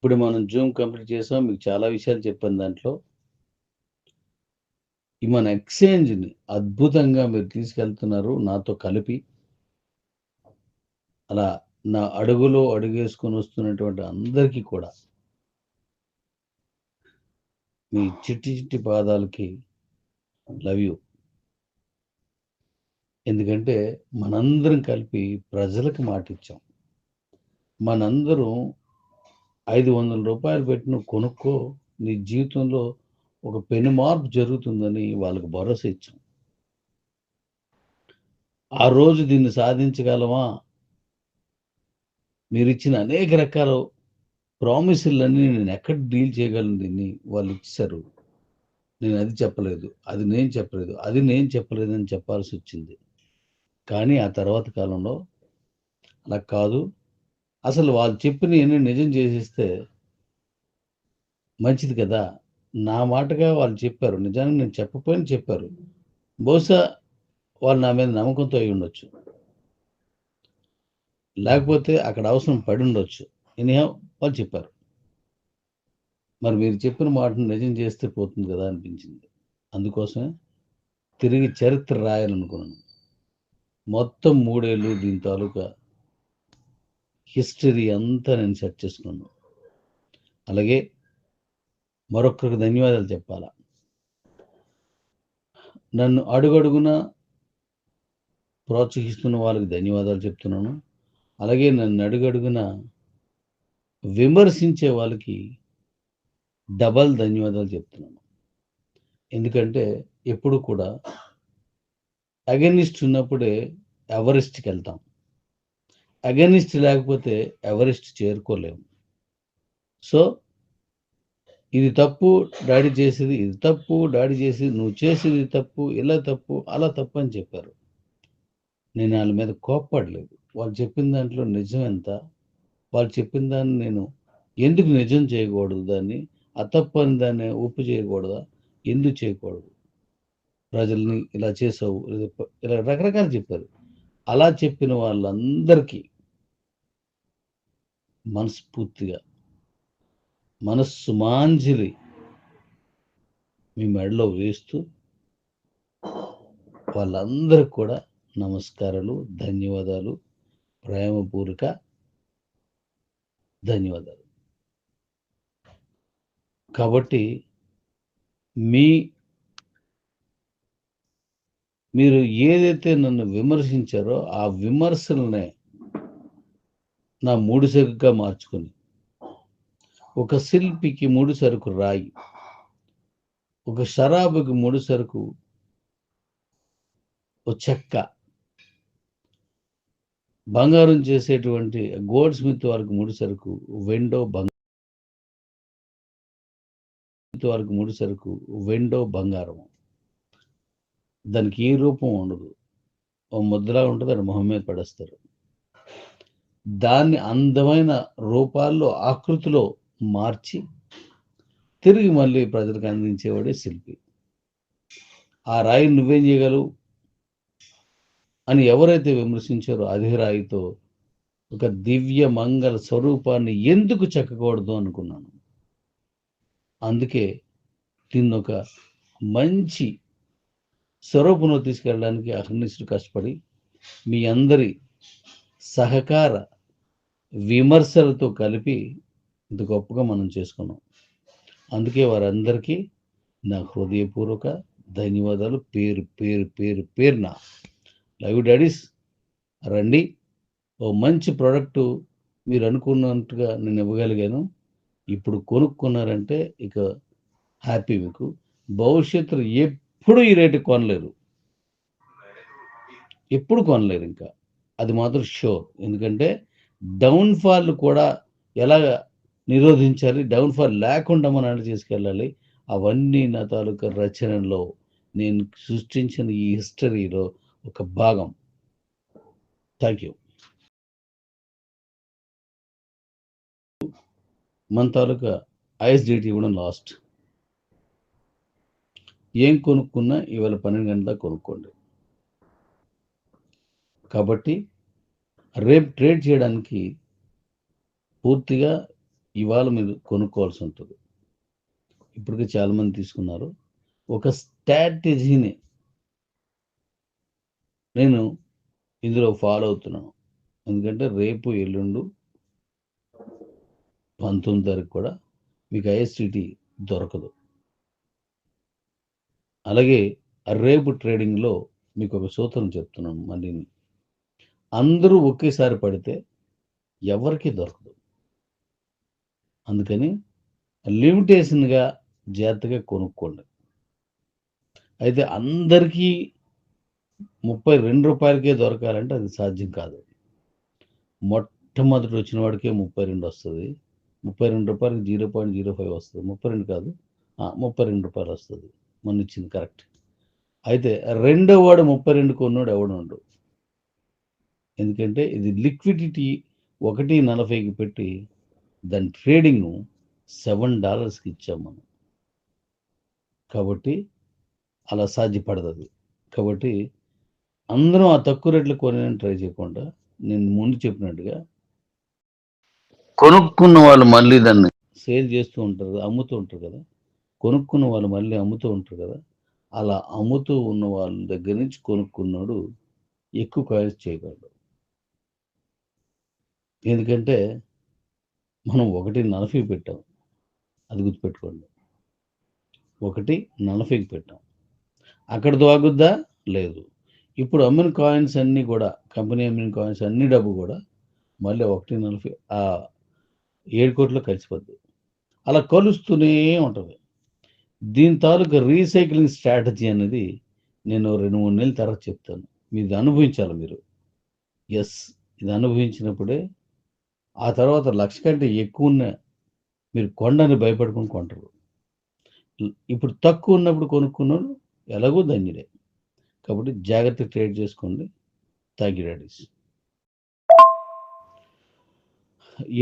ఇప్పుడు మనం Zoom complete చేసాం. మీకు చాలా విషయాలు చెప్పాను దాంట్లో. ఈ మన ఎక్స్చేంజ్ని అద్భుతంగా మీరు తీసుకెళ్తున్నారు నాతో కలిపి. అలా నా అడుగులో అడుగేసుకొని వస్తున్నటువంటి అందరికీ కూడా. మీ చిట్టి చిట్టి పాదాలకి లవ్ యూ. ఎందుకంటే మనందరం కలిపి ప్రజలకు మాట ఇచ్చాం మనందరం ఐదు వందల రూపాయలు పెట్టిన కొనుక్కో నీ జీవితంలో ఒక పెను మార్పు జరుగుతుందని వాళ్ళకు భరోసా ఇచ్చాం. ఆ రోజు దీన్ని సాధించగలమా? మీరు ఇచ్చిన అనేక రకాల ప్రామిసులన్నీ నేను ఎక్కడ డీల్ చేయగలను దీన్ని? వాళ్ళు ఇచ్చారు నేను అది చెప్పలేదు అది నేను చెప్పలేదు అది నేను చెప్పలేదని చెప్పాల్సి వచ్చింది. కానీ ఆ తర్వాత కాలంలో అలా కాదు. అసలు వాళ్ళు చెప్పిన ఎన్ని నిజం చేసేస్తే మంచిది కదా? నా మాటగా వాళ్ళు చెప్పారు. నిజానికి నేను చెప్పపోయిన చెప్పారు. బహుశా వాళ్ళు నా మీద నమ్మకంతో అయి ఉండొచ్చు. లేకపోతే అక్కడ అవసరం పడి ఉండొచ్చు. ఎనిహా వాళ్ళు చెప్పారు. మరి మీరు చెప్పిన మాటను నిజం చేస్తే పోతుంది కదా అనిపించింది. అందుకోసమే తిరిగి చరిత్ర రాయాలనుకున్నాను. మొత్తం మూడేళ్ళు దీని తాలూకా హిస్టరీ అంతా నేను సెట్ చేసుకున్నాను. అలాగే మరొకరికి ధన్యవాదాలు చెప్పాలా? నన్ను అడుగడుగున ప్రోత్సహిస్తున్న వాళ్ళకి ధన్యవాదాలు చెప్తున్నాను. అలాగే నన్ను అడుగడుగున విమర్శించే వాళ్ళకి డబల్ ధన్యవాదాలు చెప్తున్నాను. ఎందుకంటే ఎప్పుడు కూడా అగెనిస్ట్ ఉన్నప్పుడే ఎవరెస్ట్కి వెళ్తాం. అగనిస్ట్ లేకపోతే ఎవరెస్ట్ చేరుకోలేము సో ఇది తప్పు డాడీ చేసేది ఇది తప్పు డాడీ చేసేది నువ్వు చేసేది తప్పు ఇలా తప్పు అలా తప్పు అని చెప్పారు. నేను వాళ్ళ మీద కోప్పడలేదు. వాళ్ళు చెప్పిన దాంట్లో నిజం ఎంత? వాళ్ళు చెప్పిన దాన్ని నేను ఎందుకు నిజం చేయకూడదు దాన్ని? ఆ తప్పు అని దాన్ని ఒప్పు చేయకూడదా? ఎందుకు చేయకూడదు? ప్రజల్ని ఇలా చేసావు ఇలా ఇలా రకరకాలు చెప్పారు. అలా చెప్పిన వాళ్ళందరికీ మనస్ఫూర్తిగా. మనస్సు మాంజిలి మీ మెడలో వేస్తూ వాళ్ళందరికీ కూడా నమస్కారాలు ధన్యవాదాలు ప్రేమపూర్వక ధన్యవాదాలు. కాబట్టి మీ మీరు ఏదైతే నన్ను విమర్శించారో ఆ విమర్శలనే నా మూడు సరుకుగా మార్చుకొని. ఒక శిల్పికి మూడు సరుకు రాయి. ఒక షరాబుకి మూడు సరుకు ఒక చెక్క. బంగారం చేసేటువంటి గోల్డ్ స్మిత్ వారికి మూడు సరుకు వెండో బంగారం. వారికి మూడు సరుకు వెండో బంగారం. దానికి ఏ రూపం ఉండదు. ఓ ముద్ర ఉంటుంది అది మొహం మీద పడేస్తారు. దాన్ని అందమైన రూపాల్లో ఆకృతిలో మార్చి తిరిగి మళ్ళీ ప్రజలకు అందించేవాడే శిల్పి. ఆ రాయి నువ్వేం చేయగలవు? అని ఎవరైతే విమర్శించారో అదే రాయితో ఒక దివ్య మంగళ స్వరూపాన్ని ఎందుకు చెక్కకూడదు అనుకున్నాను. అందుకే దీన్ని ఒక మంచి స్వరూపంలో తీసుకెళ్ళడానికి అహర్నిశుడు కష్టపడి మీ అందరి సహకార విమర్శలతో కలిపి ఇంత గొప్పగా మనం చేసుకున్నాం. అందుకే వారందరికీ నా హృదయపూర్వక ధన్యవాదాలు. పేరు పేరు పేరు పేరున లవ్ డాడీస్. రండి. ఓ మంచి ప్రోడక్ట్ మీరు అనుకున్నట్టుగా నేను ఇవ్వగలిగాను. ఇప్పుడు కొనుక్కున్నారంటే ఇక హ్యాపీ మీకు. భవిష్యత్తులో ఎప్పుడు ఈ రేటు కొనలేరు. ఎప్పుడు కొనలేరు ఇంకా. అది మాత్రం షో ఎందుకంటే డౌన్ఫాల్ కూడా ఎలా నిరోధించాలి డౌన్ఫాల్ లేకుండా మనం ఎలా తీసుకెళ్ళాలి అవన్నీ నా తాలూకా రచనలో నేను సృష్టించిన ఈ హిస్టరీలో ఒక భాగం. థ్యాంక్ యూ మన తాలూకా ఐఎస్డిటీ ఇవ్వడం లాస్ట్ ఏం కొనుక్కున్నా ఇవాళ పన్నెండు గంటల కొనుక్కోండి. కాబట్టి రేపు ట్రేడ్ చేయడానికి పూర్తిగా ఇవాళ మీరు కొనుక్కోవాల్సి ఉంటుంది. ఇప్పటికే చాలామంది తీసుకున్నారు. ఒక స్ట్రాటజీని నేను ఇందులో ఫాలో అవుతున్నాను. ఎందుకంటే రేపు ఎల్లుండు పంతొమ్మిది తారీఖు కూడా మీకు ఐఎస్టీటీ దొరకదు. అలాగే రేపు ట్రేడింగ్లో మీకు ఒక సూత్రం చెప్తున్నాను మళ్ళీ అందరూ ఒకేసారి పడితే ఎవరికీ దొరకదు. అందుకని లిమిటేషన్గా జాగ్రత్తగా కొనుక్కోండి. అయితే అందరికీ ముప్పై రెండు రూపాయలకే దొరకాలంటే అది సాధ్యం కాదు. మొట్టమొదటి వచ్చిన వాడికే ముప్పై రెండు వస్తుంది. ముప్పై రెండు రూపాయలకి జీరో పాయింట్ జీరో ఫైవ్ వస్తుంది. ముప్పై రెండు కాదు. ముప్పై రెండు రూపాయలు వస్తుంది. మొన్న ఇచ్చింది కరెక్ట్. అయితే రెండో వాడు ముప్పై రెండు కొన్నాడు ఎవడు ఉండడు. ఎందుకంటే ఇది లిక్విడిటీ ఒకటి నలభైకి పెట్టి దాని ట్రేడింగ్ సెవెన్ డాలర్స్కి ఇచ్చాం మనం. కాబట్టి అలా సాధ్యపడదు అది కాబట్టి అందరం ఆ తక్కువ రేట్లు కొనని ట్రై చేయకుండా నేను ముందు చెప్పినట్టుగా కొనుక్కున్న వాళ్ళు మళ్ళీ దాన్ని సేల్ చేస్తూ ఉంటారు కదా, అమ్ముతూ ఉంటారు కదా కొనుక్కున్న వాళ్ళు మళ్ళీ అమ్ముతూ ఉంటారు కదా అలా అమ్ముతూ ఉన్న వాళ్ళ దగ్గర నుంచి కొనుక్కున్నాడు ఎక్కువ కాయిన్స్ చేయగలడు. ఎందుకంటే మనం ఒకటి నలభై పెట్టాం. అది గుర్తుపెట్టుకోండి. ఒకటి నలభైకి పెట్టాం. అక్కడ దోగుద్దా లేదు. ఇప్పుడు అమ్మిన కాయిన్స్ అన్నీ కూడా కంపెనీ అమ్మిన కాయిన్స్ అన్ని డబ్బు కూడా మళ్ళీ ఒకటి నలభై ఆ ఏడు కోట్లో కలిసిపోద్ది. అలా కలుస్తూనే ఉంటుంది. దీని తాలూకా రీసైక్లింగ్ స్ట్రాటజీ అనేది నేను రెండు మూడు నెలల తర్వాత చెప్తాను. మీది అనుభవించాలి మీరు. ఎస్ ఇది అనుభవించినప్పుడే ఆ తర్వాత లక్ష కంటే ఎక్కువ ఉన్న మీరు కొండని భయపడుకుని కొంటారు. ఇప్పుడు తక్కువ ఉన్నప్పుడు కొనుక్కున్నారు ఎలాగో ధన్యుడే కాబట్టి జాగ్రత్త ట్రేడ్ చేసుకోండి. థ్యాంక్ యూ డాడీస్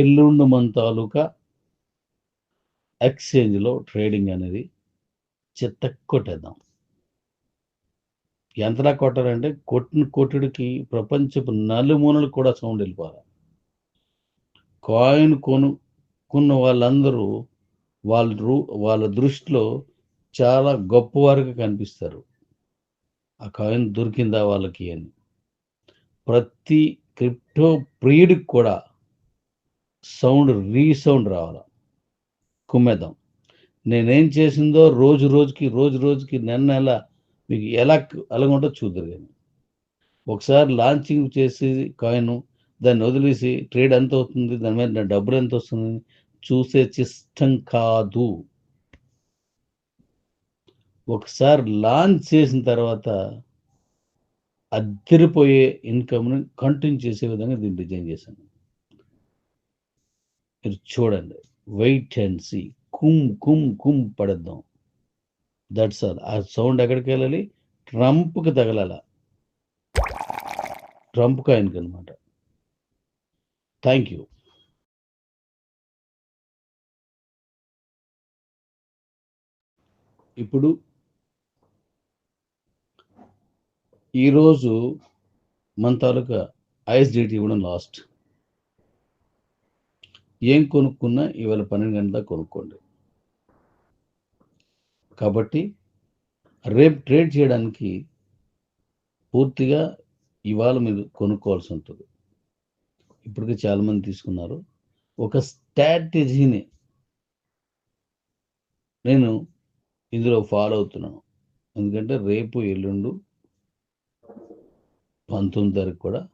ఎల్లుండి మన తాలూకా ఎక్స్చేంజ్లో ట్రేడింగ్ అనేది చెత్త కొట్టేద్దాం. ఎంతలా కొట్టారంటే కొట్టిన కొట్టుడికి ప్రపంచపు నలుమూలలు కూడా సౌండ్ వెళ్ళిపోవాలి. కాయిన్ కొనుక్కున్న వాళ్ళందరూ వాళ్ళ రూ- వాళ్ళ దృష్టిలో చాలా గొప్పవారుగా కనిపిస్తారు. ఆ కాయిన్ దొరికిందా వాళ్ళకి అని. ప్రతి క్రిప్టో ప్రియుడికి కూడా సౌండ్ రీసౌండ్ రావాలి. కుమ్మేద్దాం. నేనేం చేసిందో రోజు రోజుకి రోజు రోజుకి నెల నెల మీకు ఎలా ఎలాగుంటో చూద్దరు కానీ. ఒకసారి లాంచింగ్ చేసి కాయిన్ దాన్ని వదిలేసి ట్రేడ్ ఎంత అవుతుంది? దాని మీద డబ్బులు ఎంత వస్తుంది? చూసే చిష్టం కాదు. ఒకసారి లాంచ్ చేసిన తర్వాత అద్దరిపోయే ఇన్కమ్ని కంటిన్యూ చేసే విధంగా దీన్ని డిజైన్ చేశాను. మీరు చూడండి. Wait and see. కుమ్ కుమ్ కుమ్ పడేద్దాం. దట్స్ ఆల్ ఆ సౌండ్ ఎక్కడికి వెళ్ళాలి? ట్రంప్కి తగలాల? ట్రంప్ కాయిన్కి అనమాట థ్యాంక్ యూ ఇప్పుడు ఈరోజు మన తాలూకా ఐఎస్డిటీ ఇవ్వడం లాస్ట్. ఏం కొనుక్కున్నా ఇవాళ పన్నెండు గంటల కొనుక్కోండి. కాబట్టి రేపు ట్రేడ్ చేయడానికి పూర్తిగా ఇవాళ మీరు కొనుక్కోవాల్సి ఉంటుంది. ఇప్పటికే చాలామంది తీసుకున్నారు. ఒక స్ట్రాటజీని నేను ఇందులో ఫాలో అవుతున్నాను. ఎందుకంటే రేపు ఎల్లుండు పంతొమ్మిది తారీఖు కూడా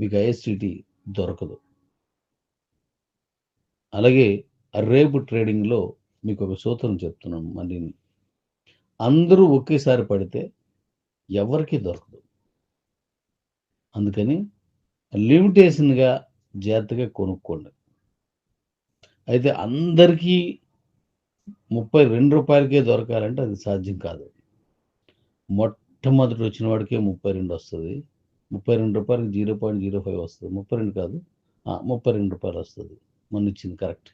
మీకు ఐఎస్సిటి దొరకదు. అలాగే రేపు ట్రేడింగ్లో మీకు ఒక సూత్రం చెప్తున్నాను మళ్ళీ అందరూ ఒకేసారి పడితే ఎవరికీ దొరకదు. అందుకని లిమిటేషన్గా జాగ్రత్తగా కొనుక్కోండి. అయితే అందరికీ ముప్పై రెండు రూపాయలకే దొరకాలంటే అది సాధ్యం కాదు. మొట్టమొదటి వచ్చిన వాడికే ముప్పై రెండు వస్తుంది. ముప్పై రెండు రూపాయలకి జీరో పాయింట్ జీరో ఫైవ్ వస్తుంది. ముప్పై రెండు కాదు. ముప్పై రెండు రూపాయలు వస్తుంది. మొన్న ఇచ్చింది కరెక్ట్.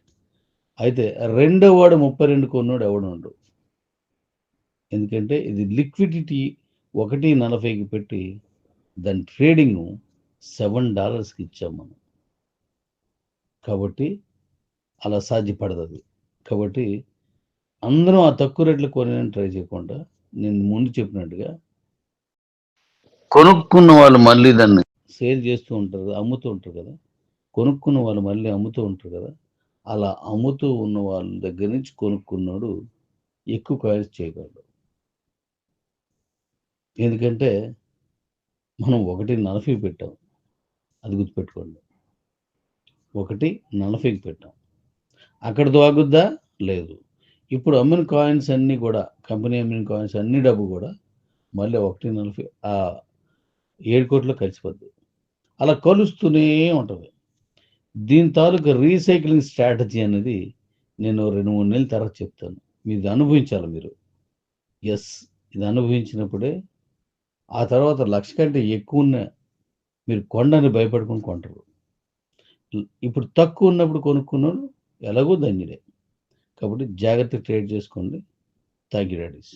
అయితే రెండో వాడు ముప్పై రెండు కొన్నాడు ఎవడు ఉండు ఎందుకంటే ఇది లిక్విడిటీ ఒకటి నలభైకి పెట్టి దాని ట్రేడింగ్ సెవెన్ డాలర్స్కి ఇచ్చాం మనం. కాబట్టి అలా సాధ్యపడదు అది. కాబట్టి అందరం ఆ తక్కువ రేట్లు కొనని ట్రై చేయకుండా నేను ముందు చెప్పినట్టుగా కొనుక్కున్న వాళ్ళు మళ్ళీ దాన్ని సేల్ చేస్తూ ఉంటారు అమ్ముతూ ఉంటారు కదా కొనుక్కున్న వాళ్ళు మళ్ళీ అమ్ముతూ ఉంటారు కదా అలా అమ్ముతూ ఉన్న వాళ్ళ దగ్గర నుంచి కొనుక్కున్నాడు ఎక్కువ కాయిన్స్ చేయగలడు. ఎందుకంటే మనం ఒకటి నలభై పెట్టాం అది గుర్తుపెట్టుకోండి. ఒకటి నలభైకి పెట్టాం. అక్కడ దోగుద్దా లేదు. ఇప్పుడు అమ్మిన కాయిన్స్ అన్నీ కూడా కంపెనీ అమ్మిన కాయిన్స్ అన్ని డబ్బు కూడా మళ్ళీ ఒకటి నలభై ఆ ఏడు కోట్లో కలిసిపోద్ది. అలా కలుస్తూనే ఉంటుంది. దీని తాలూకు రీసైక్లింగ్ స్ట్రాటజీ అనేది నేను రెండు మూడు నెలల తర్వాత చెప్తాను. మీది అనుభవించాలి మీరు. ఎస్ ఇది అనుభవించినప్పుడే ఆ తర్వాత లక్ష కంటే ఎక్కువ ఉన్న మీరు కొండని భయపడుకుని కొంటారు. ఇప్పుడు తక్కువ ఉన్నప్పుడు కొనుక్కున్నాడు ఎలాగో ధన్యుడే కాబట్టి జాగ్రత్త ట్రేడ్ చేసుకోండి. Thank you daddies.